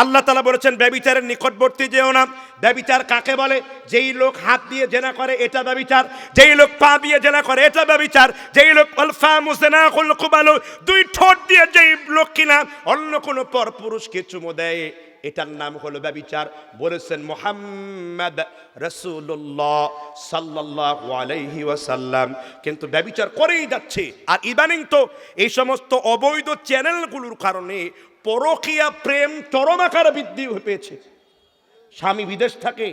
আল্লাহ তালা বলেছেন, ব্যবিচারের নিকটবর্তী যেও না। ব্যবিচার কাকে বলে? যেই লোক হাত দিয়ে জেনা করে, এটা ব্যবিচার। যেই লোক পা দিয়ে জেনা করে, এটা ব্যবিচার। যেই লোক আলফা মুসেনা কুবালো, দুই ঠোঁট দিয়ে যেই লোক কিনা, অন্য কোনো পর পুরুষকে চুমো দেয়। এটার নাম হলো ব্যবিচার। বলেছেন মোহাম্মদ রসুল্লাহ সাল্লাহ আলাইহি ওয়াসাল্লাম। কিন্তু ব্যবিচার করেই যাচ্ছে। আর ইদানিং তো এই সমস্ত অবৈধ চ্যানেলগুলোর কারণে পরকীয়া প্রেম চরম আকারে বৃদ্ধি পেয়েছে। স্বামী বিদেশ থাকে,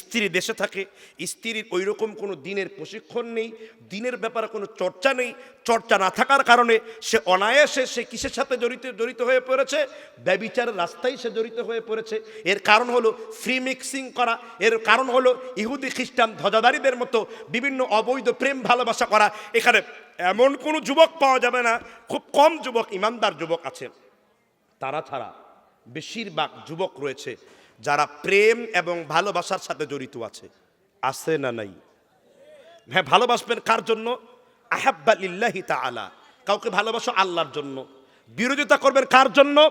স্ত্রী দেশে থাকে, স্ত্রীর ওই রকম কোনো দিনের প্রশিক্ষণ নেই, দিনের ব্যাপারে কোনো চর্চা নেই, চর্চা না থাকার কারণে সে অনায়াসে সে কিসের সাথে জড়িত জড়িত হয়ে পড়েছে? ব্যবিচারের রাস্তায় সে জড়িত হয়ে পড়েছে। এর কারণ হলো ফ্রি মিক্সিং করা, এর কারণ হলো ইহুদি খ্রিস্টান ধ্বজাদারীদের মতো বিভিন্ন অবৈধ প্রেম ভালোবাসা করা। এখানে এমন কোনো যুবক পাওয়া যাবে না, খুব কম যুবক, ইমানদার যুবক আছে। তারা ছাড়া বেশিরভাগ যুবক রয়েছে যারা প্রেম এবং ভালোবাসার সাথে জড়িত আছে। আছে না নাই? হ্যাঁ ভালোবাসবেন কার জন্য? আহাব্বা লিল্লাহি তাআলা। কাউকে ভালোবাসো আল্লাহর জন্য। বিরোধিতা করবেন কার জন্য?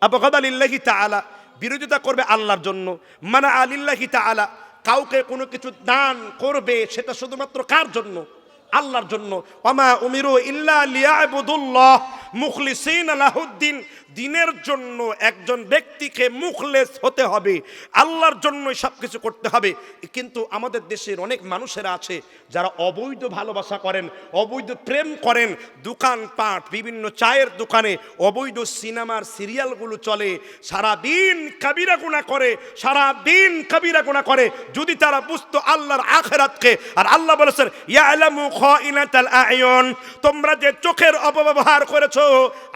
আবগাদা লিল্লাহি তাআলা। বিরোধিতা করবে আল্লাহর জন্য। মানা আলিল্লাহি তাআলা। কাউকে কোনো কিছু দান করবে সেটা শুধুমাত্র কার জন্য? আল্লাহর জন্য। ওমা উমিরু ইল্লা লিয়াবুদুল্লাহ। মুখলিসিন আলাহুদ্দিন, দিনের জন্য একজন ব্যক্তিকে মুখলেস হতে হবে, আল্লাহর জন্যই সব কিছু করতে হবে। কিন্তু আমাদের দেশের অনেক মানুষেরা আছে যারা অবৈধ ভালোবাসা করেন, অবৈধ প্রেম করেন, দোকানপাট, বিভিন্ন চায়ের দোকানে অবৈধ সিনেমার সিরিয়ালগুলো চলে সারা দিন কাবিরা গুণা করে সারা দিন কাবিরা গুণা করে, যদি তারা বুঝতো আল্লাহর আখেরাতকে। আর আল্লাহ বলেছেন তোমরা যে চোখের অপব্যবহার করেছ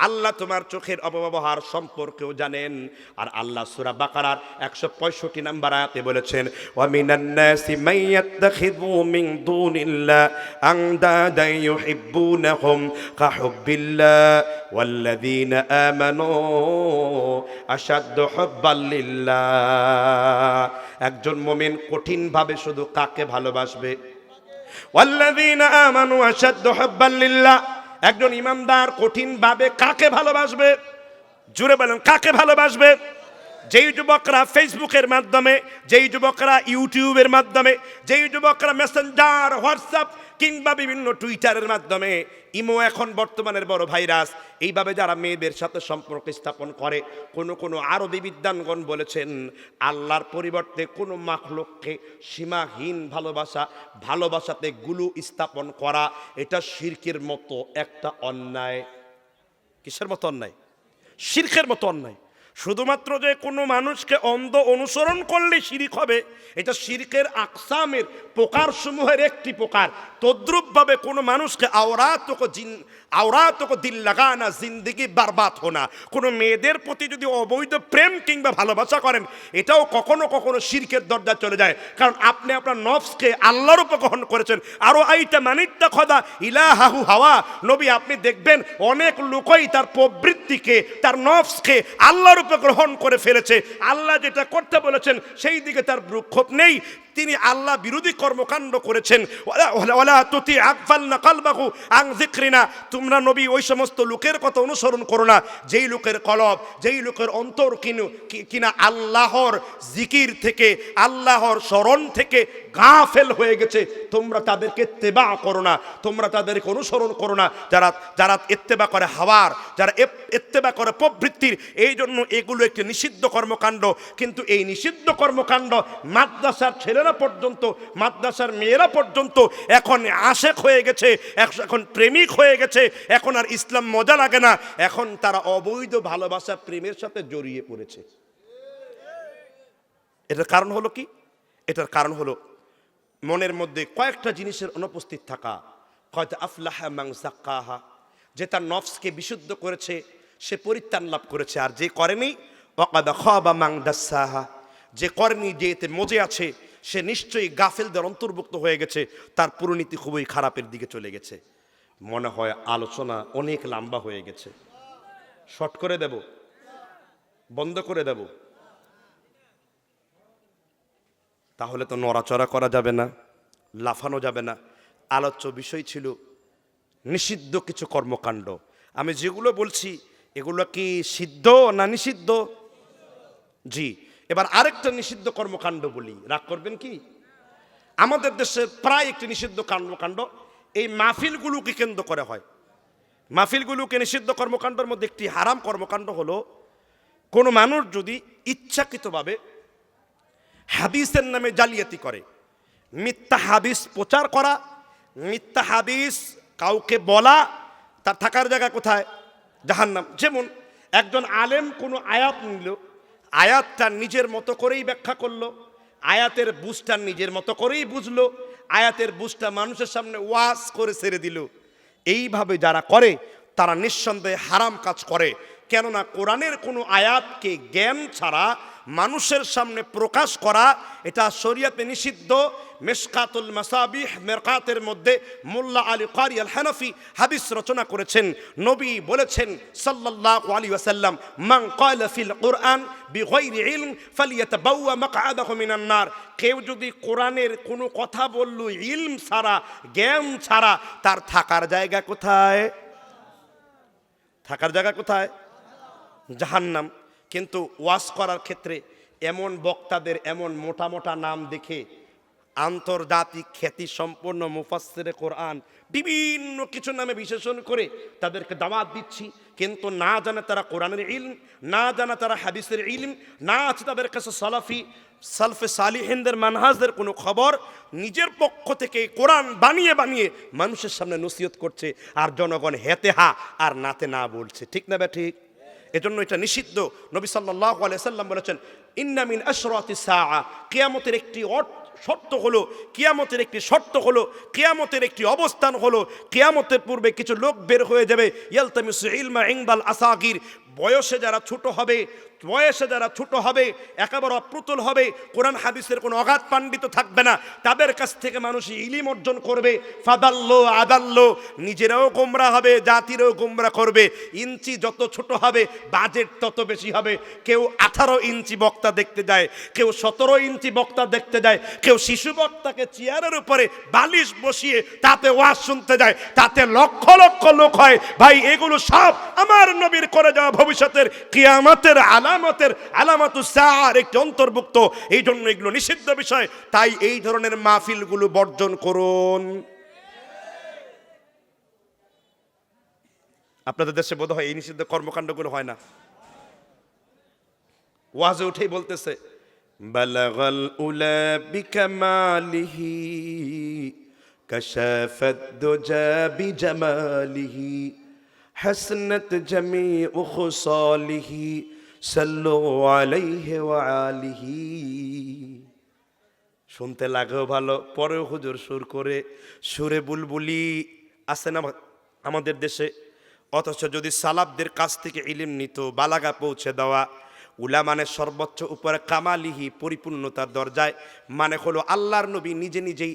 আল্লাহ তোমার চোখের অপব্যবহার সম্পর্কেও জানেন। আর আল্লাহ সূরা বাকারার 165 নম্বর আয়াতে বলেছেন ওয়া মিনান নাসি ইয়াত্তাখিযু দুনিল্লাহ আনদাদা ইউহিব্বুনাহুম কাহুব্বিল্লাহ ওয়াল্লাযীনা আমানু আশাদ্দু হুব্বাল লিল্লাহ। একজন মুমিন কঠিনভাবে শুধু কাকে ভালোবাসবে? আশাদ্দু হুব্বাল লিল্লাহ একজন ইমানদার কঠিনভাবে কাকে ভালোবাসবে? জুড়ে বলেন কাকে ভালোবাসবে? যেই যুবকরা ফেসবুকের মাধ্যমে, যেই যুবকরা ইউটিউবের মাধ্যমে, যেই যুবকরা মেসেঞ্জার, হোয়াটসঅ্যাপ কিংবা বিভিন্ন টুইটারের মাধ্যমে, ইমো এখন বর্তমানের বড় ভাইরাস। এইভাবে যারা মেয়েদের সাথে সম্পর্ক স্থাপন করে, কোনো কোনো আরবি বিদ্যানগণ বলেছেন, আল্লাহর পরিবর্তে কোনো মাখলোককে সীমাহীন ভালোবাসা, ভালোবাসাতে গুলু স্থাপন করা, এটা শির্কের মতো একটা অন্যায়। কিসের মতো অন্যায়? শির্কের মতো অন্যায়। শুধুমাত্র যে কোনো মানুষকে অন্ধ অনুসরণ করলে শিরিক হবে, এটা শিরকের আকসামের প্রকারসমূহের একটি প্রকার। তদ্রুপভাবে কোনো মানুষকে আওরাতক জিন, আওরাতক দিল লাগানা, জিন্দিগি বারবাদ হোনা। কোনো মেয়েদের প্রতি যদি অবৈধ প্রেম কিংবা ভালোবাসা করেন, এটাও কখনো কখনো শিরকের দরজা চলে যায়। কারণ আপনি আপনার নফসকে আল্লাহর উপর গ্রহণ করেছেন। আরও আইটা মানিত্যা খদা ইলাহাহু হাওয়া। নবী, আপনি দেখবেন অনেক লোকই তার প্রবৃত্তিকে, তার নফসকে আল্লাহর উপর গ্রহণ করে ফেলেছে। আল্লাহ যেটা করতে বলেছেন, সেই দিকে তার ভ্রুক্ষোভ নেই। তিনি আল্লাহ বিরোধী কর্মকাণ্ড করেছেন। তোমরা নবী ওই সমস্ত লোকের কথা অনুসরণ করো না। যেই লোকের কলব, যেই লোকের অন্তর কিনু কিনা আল্লাহর জিকির থেকে, আল্লাহর স্মরণ থেকে গাফেল হয়ে গেছে। তোমরা তাদেরকে তেবা করো না। তোমরা তাদেরকে অনুসরণ করো না। যারা যারা এত্তেবা করে হাওয়ার, যারা এত্তেবা করে প্রবৃত্তির এই জন্য এগুলো একটি নিষিদ্ধ কর্মকাণ্ড। কিন্তু এই নিষিদ্ধ কর্মকাণ্ড মাদ্রাসার ছেলেরা পর্যন্ত, মাদ্রাসার মেয়েরা পর্যন্ত এখন আশেক হয়ে গেছে এখন প্রেমিক হয়ে গেছে। এখন আর ইসলাম মজা লাগে না। এখন তারা অবৈধ ভালোবাসা প্রেমের সাথে জড়িয়ে পড়েছে। এটার কারণ হলো কি? এটার কারণ হলো মনের মধ্যে কয়েকটা জিনিসের অনুপস্থিত থাকা। হয়তো আফলাহা মাং জাক্কাহা। যে তার নফসকে বিশুদ্ধ করেছে, সে পরিত্রাণ লাভ করেছে, আর যে করেনি অকাদা মাং দাসাহা। যে করেনি, যে এতে মজে আছে, সে নিশ্চয়ই গাফেলদের অন্তর্ভুক্ত হয়ে গেছে, তার পুরনীতি খুবই খারাপের দিকে চলে গেছে। মনে হয় আলোচনা অনেক লম্বা হয়ে গেছে। শর্ট করে দেব, বন্ধ করে দেব। তাহলে তো নড়াচড়া করা যাবে না, লাফানো যাবে না। আলোচ্য বিষয় ছিল নিষিদ্ধ কিছু কর্মকাণ্ড। আমি যেগুলো বলছি, এগুলো কি সিদ্ধ না নিষিদ্ধ? জি, এবার আরেকটা নিষিদ্ধ কর্মকাণ্ড বলি। রাগ করবেন কি? আমাদের দেশে প্রায় একটি নিষিদ্ধ কর্মকাণ্ড, এই মাহফিলগুলোকে কেন্দ্র করে হয়। মাহফিলগুলোকে নিষিদ্ধ কর্মকাণ্ডের মধ্যে একটি হারাম কর্মকাণ্ড হলো, কোনো মানুষ যদি ইচ্ছাকৃতভাবে হাদিসের নামে জালিয়াতি করে। মিথ্যা হাদিস প্রচার করা, মিথ্যা হাদিস কাউকে বলা, তার থাকার জায়গা কোথায়? জাহান্নাম। যেমন একজন আলেম কোনো আয়াত নিল, আয়াতটা নিজের মতো করেই ব্যাখ্যা করল, আয়াতের বুঝটা নিজের মতো করেই বুঝলো, আয়াতের বুঝটা মানুষের সামনে ওয়াজ করে ছেড়ে দিল। এইভাবে যারা করে, তারা নিঃসন্দেহে হারাম কাজ করে। কেননা কোরআনের কোনো আয়াতকে জ্ঞান ছাড়া, মানুষের সামনে প্রকাশ করা, এটা শরিয়াতে নিষিদ্ধ। মেশকাতুল মাসাবিহ, মেরকাতের মধ্যে মোল্লা আলী কারি আল হানফি হাদিস রচনা করেছেন। নবী বলেছেন সাল্লাল্লাহু আলাইহি ওয়াসাল্লাম, মান ক্বালা ফিল কুরআন বিগাইরি ইলম ফালিয়াতাবাওয়া মাকআদাহু মিনান নার। কেউ যদি কোরআনের কোনো কথা বলল, ইলম ছাড়া, জ্ঞান ছাড়া, তার থাকার জায়গা কোথায়? থাকার জায়গা কোথায়? জাহান্নাম। কিন্তু ওয়াজ করার ক্ষেত্রে এমন বক্তাদের এমন মোটা মোটা নাম দেখে আন্তর্জাতিক খ্যাতি সম্পন্ন মুফাসসিরে কোরআন বিভিন্ন কিছু নামে বিশেষণ করে তাদেরকে দাওয়াত দিচ্ছি। কিন্তু না জানে তারা কোরআনের ইলম, না জানে তারা হাদিসের ইলম, না আছে তাদের কাছে সালাফি, সালফে সালিহিনদের মানহাজদের কোনো খবর। নিজের পক্ষ থেকে কোরআন বানিয়ে বানিয়ে মানুষের সামনে নসিহত করছে আর জনগণ হেতে হা আর নাতে না বলছে। ঠিক না বে ঠিক? এজন্য এটা নিষিদ্ধ। নবী সাল্লাহ আলাইসাল্লাম বলেছেন ইন্নামিন আশরাতি সাআ। কেয়ামতের একটি শর্ত হলো, কেয়ামতের একটি শর্ত হলো, কেয়ামতের একটি অবস্থান হলো, কেয়ামতের পূর্বে কিছু লোক বের হয়ে যাবে। ইয়ালতামিস ইলমা ইংবাল আসাগির। বয়সে যারা ছোট হবে বয়সে যারা ছোট হবে, একেবারে অপ্রতুল হবে, কোরআন হাদিসের কোনো অগাধ পাণ্ডিত থাকবে না। তাদের কাছ থেকে মানুষ ইলিম অর্জন করবে। ফাদাল্লো, আদাল্লো, নিজেরাও গোমরা হবে, জাতিরও গোমরা করবে। ইঞ্চি যত ছোট হবে, বাজেট তত বেশি হবে। কেউ আঠারো ইঞ্চি বক্তা দেখতে যায়, কেউ সতেরো ইঞ্চি বক্তা দেখতে যায়, কেউ শিশু বক্তাকে চেয়ারের উপরে বালিশ বসিয়ে তাতে ওয়াজ শুনতে যায়। তাতে লক্ষ লক্ষ লোক হয়, ভাই, এগুলো সব আমার নবীর করে যাওয়া ভবিষ্যতের কিয়ামতের আলামতের কেয়ামতের আলামাতুসার একটি অন্তর্ভুক্ত। এই জন্য এগুলো নিষিদ্ধ বিষয়। তাই এই ধরনের মাহফিলগুলো বর্জন করুন। আপনাদের দেশে বোধ হয় এই নিষিদ্ধ কর্মকাণ্ডগুলো হয় না। ওয়াজে উঠেই বলতেছে, বালাগাল উলা বিকামালিহি কশাফাত দুজা বিজামালিহি, হাসনাত জামিউ খুসালিহি সাল্লু আলাইহি আলিহি। শুনতে লাগেও ভালো, পরেও হুজুর সুর করে সুরে বুলবুলি আছে না আমাদের দেশে? অথচ যদি সালাবদের কাছ থেকে ইলিম নিত, বালাগা পৌঁছে দেওয়া উলা মানে সর্বোচ্চ উপরে কামালিহি পরিপূর্ণতার দরজায় মানে হলো আল্লাহর নবী নিজে নিজেই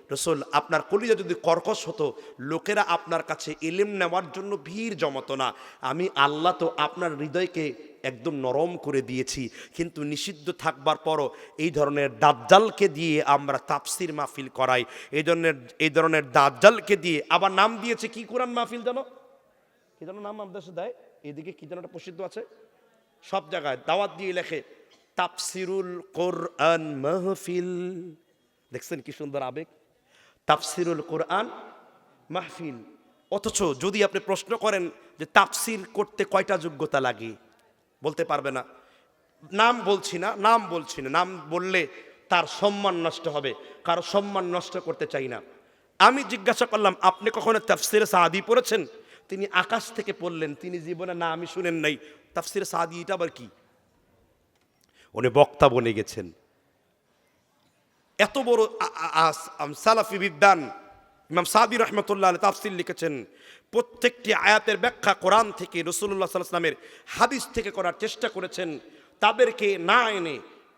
রসুল, আপনার কলিজা যদি কর্কশ হতো, লোকেরা আপনার কাছে ইলিম নেওয়ার জন্য ভিড় জমাতো না। আমি আল্লাহ তো আপনার হৃদয়কে একদম নরম করে দিয়েছি, কিন্তু নিষিদ্ধ থাকবার পরও এই ধরনের দাজ্জালকে দিয়ে আমরা তাফসির মাহফিল করাই। এই ধরনের এই ধরনের দাজ্জালকে দিয়ে আবার নাম দিয়েছে কি কোরআন মাহফিল জানো? কি যেন নাম আমাদের দেয়? এদিকে কি যেন একটা প্রসিদ্ধ আছে? সব জায়গায় দাওয়াত দিয়ে লেখে তাপসিরুল কোরআন মাহফিল। দেখছেন কি সুন্দর আবেগ? তাফসিরুল কোরআন মাহফিল। অথচ যদি আপনি প্রশ্ন করেন যে তাফসির করতে কয়টা যোগ্যতা লাগে, বলতে পারবে না। নাম বলছি না, নাম বলছি না। নাম বললে তার সম্মান নষ্ট হবে, কারও সম্মান নষ্ট করতে চাই না। আমি জিজ্ঞাসা করলাম, আপনি কখনো তাফসিরে সাদি পড়েছেন? তিনি আকাশ থেকে পড়লেন, তিনি জীবনে না, আমি শুনেন নাই। তাফসিরে সাদি, এটা আবার কি? উনি বক্তা বনে গেছেন। এত বড় সালাফি বিদ্যান ইমাম সাদি রহমতুল্লাহ তাফসিল লিখেছেন, প্রত্যেকটি আয়াতের ব্যাখ্যা কোরআন থেকে রসুল্লাহ সাল্লামের হাদিস থেকে করার চেষ্টা করেছেন। তাদেরকে না এনে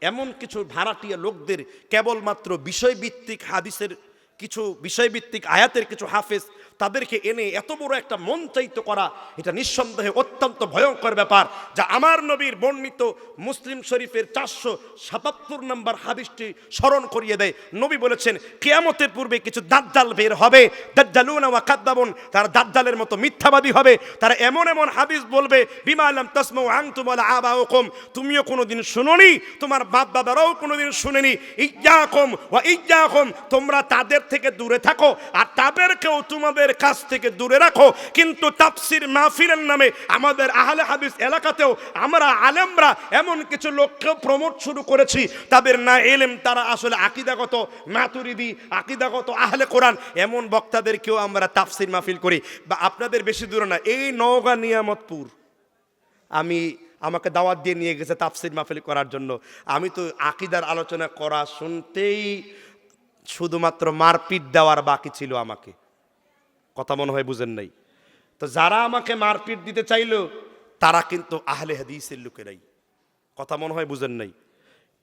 এমন কিছু ভাড়াটিয়া লোকদের কেবলমাত্র বিষয়ভিত্তিক হাদিসের কিছু, বিষয়ভিত্তিক আয়াতের কিছু হাফেজ তাদেরকে এনে এত বড় একটা মঞ্চায়িত করা, এটা নিঃসন্দেহে অত্যন্ত ভয়ঙ্কর ব্যাপার, যা আমার নবীর বর্ণিত মুসলিম শরীফের চারশো সাতাত্তর নম্বর হাদিসটি স্মরণ করিয়ে দেয়। নবী বলেছেন, কেয়ামতের পূর্বে কিছু দাজ্জাল বের হবে, দাজ্জালুনা ওয়া কাদ্দাবুন, তারা দাজ্জালের মতো মিথ্যাবাদী হবে, তারা এমন এমন হাদিস বলবে, বিমা লাম তাসমাউ আনতুম ওয়ালা আবাউকুম, তুমিও কোনোদিন শুনোনি, তোমার বাপ দাদারাও কোনোদিন শুনেনি ইজ্জাকুম ওয়া ইজ্জাকুম তোমরা তাদের থেকে দূরে থাকো, আর তাদেরকেও তোমাদের কাছ থেকে দূরে রাখো। কিন্তু তাফসির মাহফিলের নামে আমাদের আহলে হাদিস এলাকাতেও আমরা আলেমরা এমন কিছু লোককেও প্রমোট শুরু করেছি। তাদের না এলেম, তারা আসলে আকিদাগত মাতুরিদি, আকিদাগত আহলে কোরআন। এমন বক্তাদেরকেও আমরা তাফসির মাহফিল করি। বা আপনাদের বেশি দূরে না, এই নওগাঁ নিয়ামতপুর। আমি আমাকে দাওয়াত দিয়ে নিয়ে গেছে তাফসির মাহফিল করার জন্য। আমি তো আকিদার আলোচনা করা শুনতেই শুধুমাত্র মারপিট দেওয়ার বাকি ছিল আমাকে। কথা মনে হয় বুঝেন নাই। তো যারা আমাকে মারপিট দিতে চাইল, তারা কিন্তু আহলে হাদিসের লোকেরাই কথা মনে হয় বুঝেন নাই।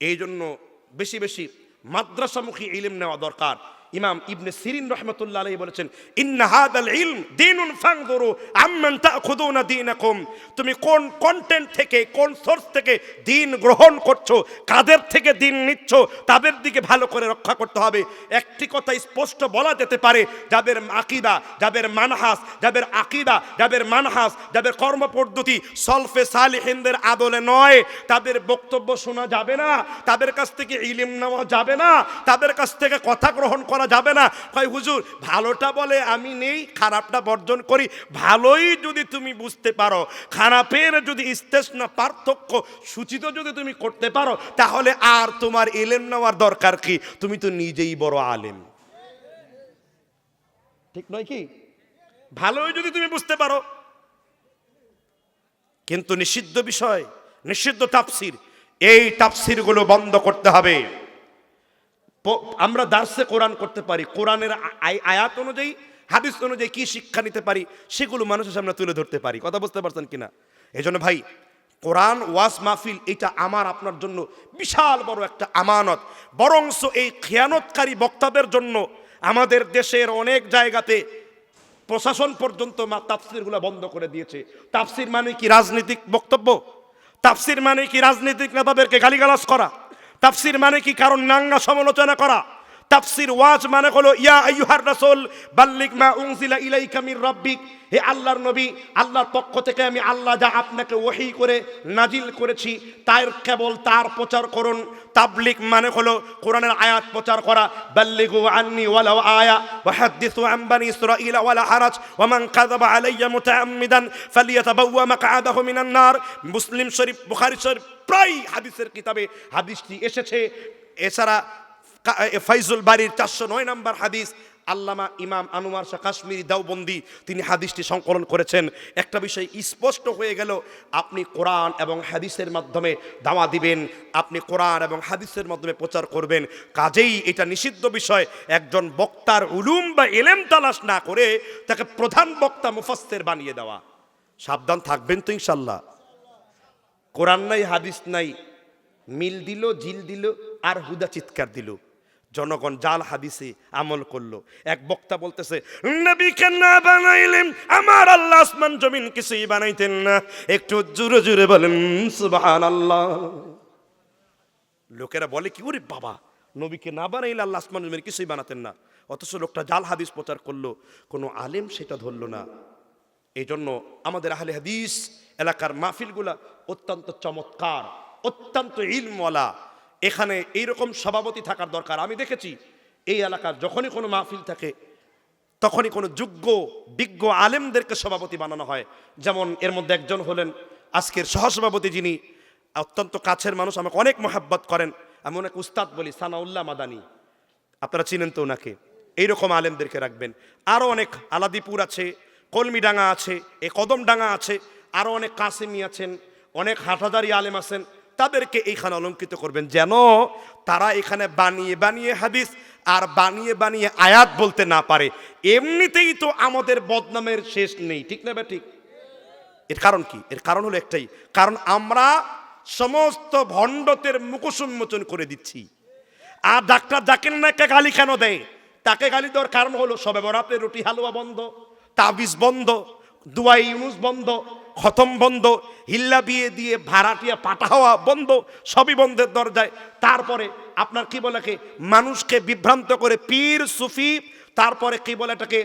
এই জন্য বেশি বেশি মাদ্রাসামুখী ইলিম নেওয়া দরকার। ইমাম ইবনে সিরিন রহমতুল্লাহ আলাইহি বলেছেন, ইন্না হাদাল ইলম দীনুন ফানজুরু আম্মান তাখুদুনা দীনাকুম। তুমি কোন কন্টেন্ট থেকে, কোন সোর্স থেকে দিন গ্রহণ করছ, কাদের থেকে দিন নিচ্ছ, তাদের দিকে ভালো করে রক্ষা করতে হবে। একটি কথা স্পষ্ট বলা যেতে পারে, যাদের আকিদা, যাদের মানহাস, যাদের আকিদা, যাদের মানহাস, যাদের কর্মপদ্ধতি সলফে সালিহিনদের আদলে নয়। তাদের বক্তব্য শোনা যাবে না, তাদের কাছ থেকে ইলিম নেওয়া যাবে না, তাদের কাছ থেকে কথা গ্রহণ করা যাবে না। কয় হুজুর, ভালোটা বলে আমি নেই, খারাপটা বর্জন করি। ভালোই যদি তুমি বুঝতে পারো, খারাপের যদি ইস্তেসনা পার্থক্য সূচিত যদি তুমি করতে পারো, তাহলে আর তোমার এলেম নেওয়ার দরকার কি? তুমি তো নিজেই বড় আলেম। ঠিক নয় কি? ভালোই যদি তুমি বুঝতে পারো। কিন্তু নিষিদ্ধ বিষয়, নিষিদ্ধ তাপসির এই তাফসিরগুলো বন্ধ করতে হবে। আমরা দার্সে কোরআন করতে পারি, কোরআনের আয়াত অনুযায়ী, হাদিস অনুযায়ী কি শিক্ষা নিতে পারি, সেগুলো মানুষের সামনে তুলে ধরতে পারি। কথা বুঝতে পারছেন কিনা? এই জন্য ভাই, কোরআন, ওয়াজ, মাহফিল, এটা আমার, আপনার জন্য বিশাল বড় একটা আমানত। বরংস এই খেয়ানতকারী বক্তাদের জন্য আমাদের দেশের অনেক জায়গাতে প্রশাসন পর্যন্ত মা তাফসিরগুলো বন্ধ করে দিয়েছে। তাফসির মানে কি রাজনৈতিক বক্তব্য? তাফসির মানে কি রাজনৈতিক নেতাদেরকে গালিগালাজ করা? তাফসির মানে কি? কারণ নাঙ্গা সমালোচনা করা। তাফসির ওয়াজ মানে হলো, ইয়া আইয়ুহার রাসূল বাল্লিক মা উনজিলা ইলাইকা মির রাব্বিক। হে আল্লাহর নবী, আল্লাহর পক্ষ থেকে আমি আল্লাহ যা আপনাকে ওহী করে নাজিল করেছি, তার কেবল তার প্রচার করুন। তাবলিক মানে হলো, কোরআনের আয়াত প্রচার করা, বাল্লিগু আন্নি ওয়ালাউ আয়া, ওয়া হাদ্দিসু আন বানি ইসরাঈল ওয়ালা হারাজ, ওয়া মান কাযাবা আলাইয়া মুতাআম্মিদান, ফালিয়াতাবাওয়া মাকআদাহু মিনান নার। মুসলিম শরীফ, বুখারী শরীফ প্রায় হাদিসের কিতাবে হাদিসটি এসেছে। এছাড়া ফাইজুল বাড়ির চারশো নয় নম্বর হাদিস। আল্লামা ইমাম আনুমার শাহ কাশ্মীরি দাওবন্দি, তিনি হাদিসটি সংকলন করেছেন। একটা বিষয় স্পষ্ট হয়ে গেল, আপনি কোরআন এবং হাদিসের মাধ্যমে দাওয়া দিবেন, আপনি কোরআন এবং হাদিসের মাধ্যমে প্রচার করবেন। কাজেই এটা নিষিদ্ধ বিষয়, একজন বক্তার উলুম বা এলেম তালাশ না করে তাকে প্রধান বক্তা মুফাস্সের বানিয়ে দেওয়া। সাবধান থাকবেন তো ইনশাল্লাহ কোরআন নাই, হাদিস নাই, মিল দিল, জিল দিল, আর হুদা চিৎকার দিল। জনগণ জাল হাদিসে আমল করল। এক বক্তা বলতেছে নবীকে না বানাইলেন? আমার আল্লাহ আসমান জমিন কিছুই বানাইতেন না। একটু জুরে জুরে বলেন সুবহান আল্লাহ লোকেরা বলে, কি ওরে বাবা নবীকে না বানাইলে আল্লাহ আসমান জমিন কিছুই বানাতেন না। অথচ লোকটা জাল হাদিস প্রচার করল, কোনো আলেম সেটা ধরলো না। এই জন্য আমাদের আহলে হাদিস এলাকার মাহফিলগুলা অত্যন্ত চমৎকার, অত্যন্ত ইলমওয়ালা এখানে এইরকম সভাপতি থাকার দরকার। আমি দেখেছি, এই এলাকার যখনই কোনো মাহফিল থাকে, তখনই কোনো যোগ্য, বিজ্ঞ আলেমদেরকে সভাপতি বানানো হয়। যেমন এর মধ্যে একজন হলেন আজকের সহসভাপতি যিনি, অত্যন্ত কাছের মানুষ, আমাকে অনেক মহাব্বত করেন। আমি অনেক উস্তাদ বলি, সানাউল্লাহ মাদানি। আপনারা চিনেন তো ওনাকে। এইরকম আলেমদেরকে রাখবেন। আরও অনেক আলাদিপুর আছে, কলমিডাঙ্গা আছে, এ কদমডাঙ্গা আছে আরও অনেক কাসেমি আছেন, অনেক হাটাদারি আলেম আছেন। তাদেরকে এইখানে অলঙ্কিত করবেন। যেন তারা এখানে বানিয়ে বানিয়ে হাদিস আর বানিয়ে বানিয়ে আয়াত বলতে না পারে। এমনিতেই তো আমাদের বদনামের শেষ নেই। ঠিক না ঠিক? এর কারণ কি? এর কারণ হলো একটাই। কারণ আমরা সমস্ত ভণ্ডতের মুখোশ উন্মোচন করে দিচ্ছি। আর ডাক্তার জাকির নায়ককে গালি কেন দেয়? তাকে গালি দেওয়ার কারণ হলো, সবে বরাতে রুটি হালুয়া বন্ধ, তাবিজ বন্ধ, দুয়াই ইউনুস বন্ধ খতম বন্ধ, হিল্লা বিয়ে দিয়ে ভাড়াটিয়া পাটা হওয়া বন্ধ, সবই বন্ধের দরজায়। তারপরে আপনার কি বলে মানুষকে বিভ্রান্ত করে পীর, সুফি তারপরে কি বলে এটাকে?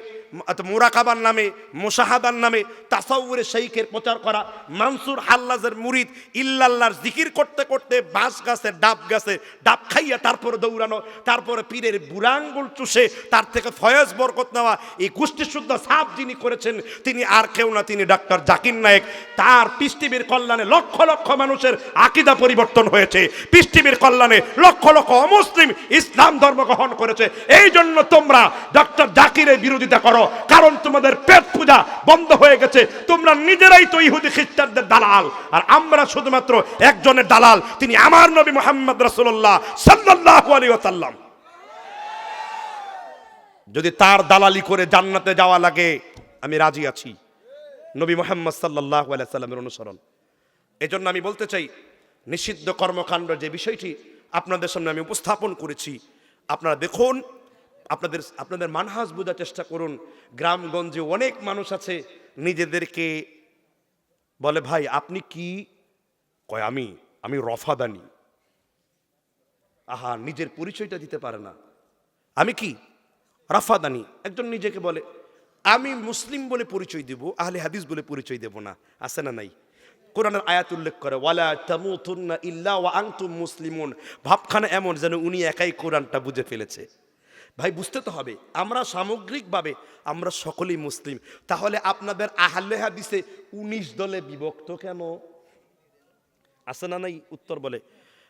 মুরাকাবার নামে, মোশাহাদার নামে তাসাউরে শৈখের প্রচার করা, মানসুর হাল্লাজের মুরিদ ইল্লাল্লাহর জিকির করতে করতে বাঁশ গাছে, ডাব গাছে, ডাব খাইয়া তারপরে দৌড়ানো, তারপরে পীরের বুড়াঙ্গুল চুষে তার থেকে ফয়েজ বরকত নেওয়া, এই গোষ্ঠী শুদ্ধ সাপ যিনি করেছেন, তিনি আর কেউ না, তিনি ডাক্তার জাকির নায়েক। তার পৃষ্টিবীর কল্যাণে লক্ষ লক্ষ মানুষের আকিদা পরিবর্তন হয়েছে। পৃষ্টিবীর কল্যাণে লক্ষ লক্ষ অমুসলিম ইসলাম ধর্ম গ্রহণ করেছে। এই জন্য তোমরা ডক্টর জাকিরের বিরোধিতা করো। কারণ তোমাদের পেট পূজা বন্ধ হয়ে গেছে। তোমরা নিজেরাই তো ইহুদি খ্রিস্টানদের দালাল। আর আমরা শুধুমাত্র একজনের দালাল। তিনি আমার নবী মোহাম্মদ রাসূলুল্লাহ সাল্লাল্লাহু আলাইহি ওয়াসাল্লাম। যদি তার দালালি করে জান্নাতে যাওয়া লাগে, আমি রাজি আছি। নবী মোহাম্মদ আলাইহি সাল্লামের অনুসরণ। এজন্য আমি বলতে চাই, নিষিদ্ধ কর্মকাণ্ড যে বিষয়টি আপনাদের সামনে আমি উপস্থাপন করেছি, আপনারা দেখুন আপনাদের আপনাদের মানহাজ বোঝার চেষ্টা করুন। গ্রামগঞ্জে অনেক মানুষ আছে, নিজেদেরকে বলে, ভাই, আপনি কি? কয়, আমি আমি রফাদানি। আহা, নিজের পরিচয়টা দিতে পারে না। আমি কি? রাফাদানি। একজন নিজেকে বলে, আমি মুসলিম বলে পরিচয় দেব, আহলে হাদিস বলে পরিচয় দেব না। আছে না নাই? কোরআনের আয়াত উল্লেখ করে, ওয়ালা তামুতুন্না ইল্লা ওয়া আনতুম মুসলিমুন। ভাবখানা এমন যেন উনি একাই কোরআনটা বুঝে ফেলেছে। ভাই, বুঝতে তো হবে, আমরা সামগ্রিকভাবে আমরা সকলেই মুসলিম। তাহলে আপনাদের আহলে হাদিসে উনিশ দলে বিভক্ত কেন? আছে না নাই উত্তর বলে?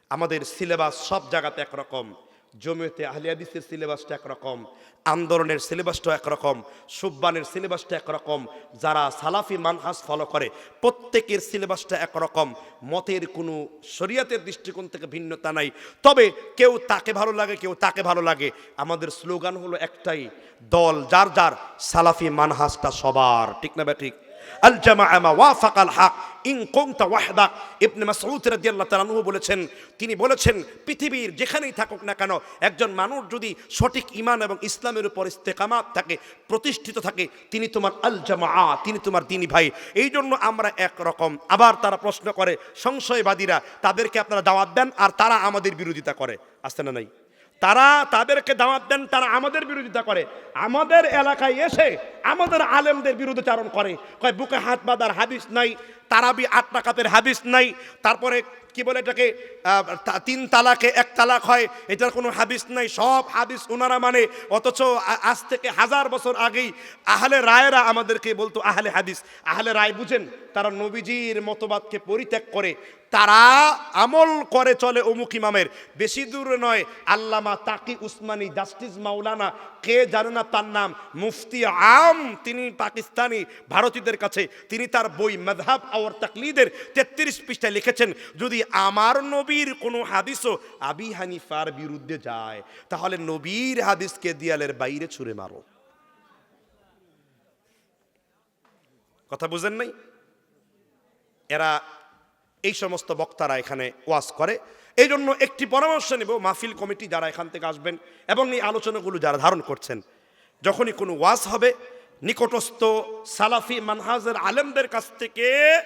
আমাদের সিলেবাস সব জায়গাতে একরকম। জমিয়তে আহলিয়াদিসের সিলেবাসটা একরকম, আন্দোলনের সিলেবাসটা একরকম, সুব্বানের সিলেবাসটা একরকম, যারা সালাফি মানহাস ফলো করে, প্রত্যেকের সিলেবাসটা একরকম। মতের কোনো শরিয়াতের দৃষ্টিকোণ থেকে ভিন্নতা নাই। তবে কেউ তাকে ভালো লাগে, কেউ তাকে ভালো লাগে। আমাদের স্লোগান হলো একটাই, দল যার যার, সালাফি মানহাসটা সবার। ঠিক না বা ঠিক? ইন কুনতা ওয়াহদাক ইবনে মাসউদ রাদিয়াল্লাহু তাআলা বলেছেন, তিনি বলেছেন, পৃথিবীর যেখানেই থাকুক না কেন, একজন মানুষ যদি সঠিক ঈমান এবং ইসলামের উপর ইস্তেকামাত থাকে, প্রতিষ্ঠিত থাকে, তিনি তোমার আল জামা তিনি তোমার দিনী ভাই। এই জন্য আমরা একরকম। আবার তারা প্রশ্ন করে, সংশয়বাদীরা, তাদেরকে আপনারা দাওয়াত দেন আর তারা আমাদের বিরোধিতা করে। আসতে না নাই? তারা তাদেরকে দাওয়াত দেন, তারা আমাদের বিরোধিতা করে। আমাদের এলাকায় এসে আমাদের আলেমদের বিরুদ্ধাচারণ করে। কয়, বুকে হাত বাঁধার হাদিস নাই তারাবি আট টাকাতের হাদিস নাই। তারপরে কি বলে এটাকে? তিন তালাকে এক তালাক হয়, এটার কোনো হাদিস নাই। সব হাদিস ওনারা মানে। অথচ আজ থেকে হাজার বছর আগেই আহলে রায়রা আমাদেরকে বলতো, আহলে হাদিস, আহলে রায় বুঝেন, তারা নবীজির মতবাদকে পরিত্যাগ করে। তারা আমল করে চলে অমুক ইমামের। বেশি দূর নয়, আল্লামা তাকি উসমানী, জাস্টিস মাওলানা, কে জানে না তার নাম? মুফতি আম, তিনি পাকিস্তানি, ভারতীয়দের কাছে। তিনি তার বই মজহাব আওয়ার তাকলিদের তেত্রিশ পৃষ্ঠায় লিখেছেন, যদি আমার নবীর কোনো হাদিসও আবি হানিফার বিরুদ্ধে যায়, তাহলে নবীর হাদিসকে দিয়ালের বাইরে ছুঁড়ে মারো। কথা বুঝেন নাই? এরা এই সমস্ত বক্তারা এখানে ওয়াজ করে। এই জন্য একটি পরামর্শ নেব, মাহফিল কমিটি যারা এখান থেকে আসবেন এবং এই আলোচনাগুলো যারা ধারণ করছেন, যখনই কোনো ওয়াজ হবে নিকটস্থ সালাফি মানহাজের আলেমদের কাছ থেকে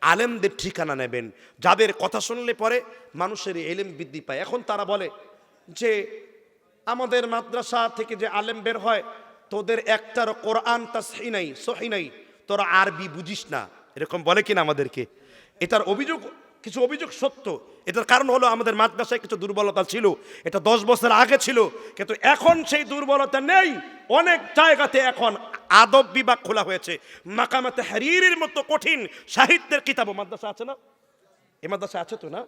আলেমদের ঠিকানা নেবেন। যাদের কথা শুনলে পরে মানুষের এলেম বৃদ্ধি পায়। এখন তারা বলে যে, আমাদের মাদ্রাসা থেকে যে আলেম বের হয়, তোদের একটার কোরআন তা সহি নাই সহি নাই। তোরা আরবি বুঝিস না। এরকম বলে কিনা আমাদেরকে? এটার অভিযোগ, কিছু অভিযোগ সত্য। এটার কারণ হলো আমাদের মাদ্রাসায় কিছু দুর্বলতা ছিল। এটা দশ বছর আগে ছিল। কিন্তু এখন সেই দুর্বলতা নেই। অনেক জায়গাতে এখন আদব বিভাগ খোলা হয়েছে। মাকামাতে হারির মতো কঠিন সাহিত্যের কিতাবও মাদ্রাসা আছে না? এ মাদ্রাসা আছে তো না?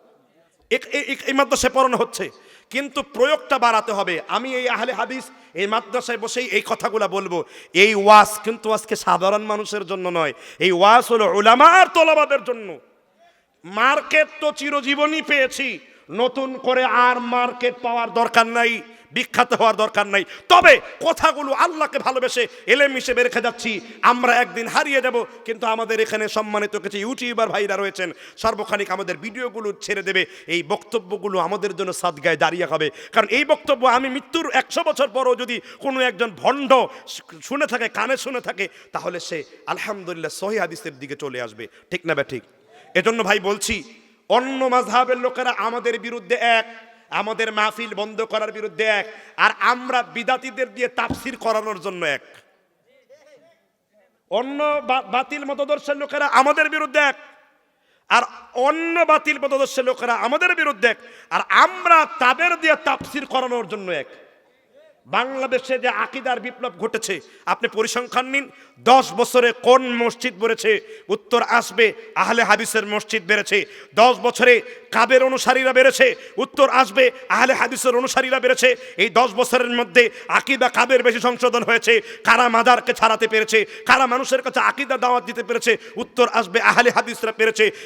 এই মাদ্রাসায় পড়ানো হচ্ছে। কিন্তু প্রয়োগটা বাড়াতে হবে। আমি এই আহলে হাদিস, এই মাদ্রাসায় বসেই এই কথাগুলো বলব। এই ওয়াজ কিন্তু আজকে সাধারণ মানুষের জন্য নয়। এই ওয়াজ হলো ওলামার তোলাবাদের জন্য। মার্কেট তো চিরজীবনই পেয়েছি। নতুন করে আর মার্কেট পাওয়ার দরকার নাই। বিখ্যাত হওয়ার দরকার নাই। তবে কথাগুলো আল্লাহকে ভালোবেসে এলেম হিসেবে রেখে যাচ্ছি। আমরা একদিন হারিয়ে যাব, কিন্তু আমাদের এখানে সম্মানিত কিছু ইউটিউবার ভাইরা রয়েছেন। সর্বখানিক আমাদের ভিডিওগুলো ছেড়ে দেবে, এই বক্তব্যগুলো আমাদের জন্য সাদগায় দাঁড়িয়ে হবে। কারণ এই বক্তব্য আমি মৃত্যুর একশো বছর পরও যদি কোনো একজন ভণ্ড শুনে থাকে, কানে শুনে থাকে, তাহলে সে আলহামদুলিল্লাহ সহি হাদিসের দিকে চলে আসবে। ঠিক না বে ঠিক? এজন্য ভাই বলছি, অন্য মাঝহাবের লোকেরা আমাদের বিরুদ্ধে এক আমাদের মাহফিল বন্ধ করার বিরুদ্ধে এক, আর আমরা বিদাতিদের দিয়ে তাফসির করানোর জন্য এক। অন্য বাতিল মতদর্শের লোকেরা আমাদের বিরুদ্ধে এক, আর অন্য বাতিল মতদর্শের লোকেরা আমাদের বিরুদ্ধে এক, আর আমরা তাদের দিয়ে তাফসির করানোর জন্য এক। বাংলাদেশে যে আকিদার বিপ্লব ঘটেছে, আপনি পরিসংখ্যান নিন, দশ বছরে কোন মসজিদ বেড়েছে উত্তর আসবে, আহলে হাদিসের মসজিদ বেড়েছে, দশ বছরে কাবের অনুসারীরা বেড়েছে, উত্তর আসবে, আহলে হাদিসের অনুসারীরা বেড়েছে, এই দশ বছরের মধ্যে আকিদা কাবের বেশি সংশোধন হয়েছে, কারা মাদারকে ছাড়াতে পেরেছে, কারা মানুষের কাছে আকিদা দাওয়াত দিতে পেরেছে, উত্তর আসবে, আহলে হাদিসরা পেরেছে।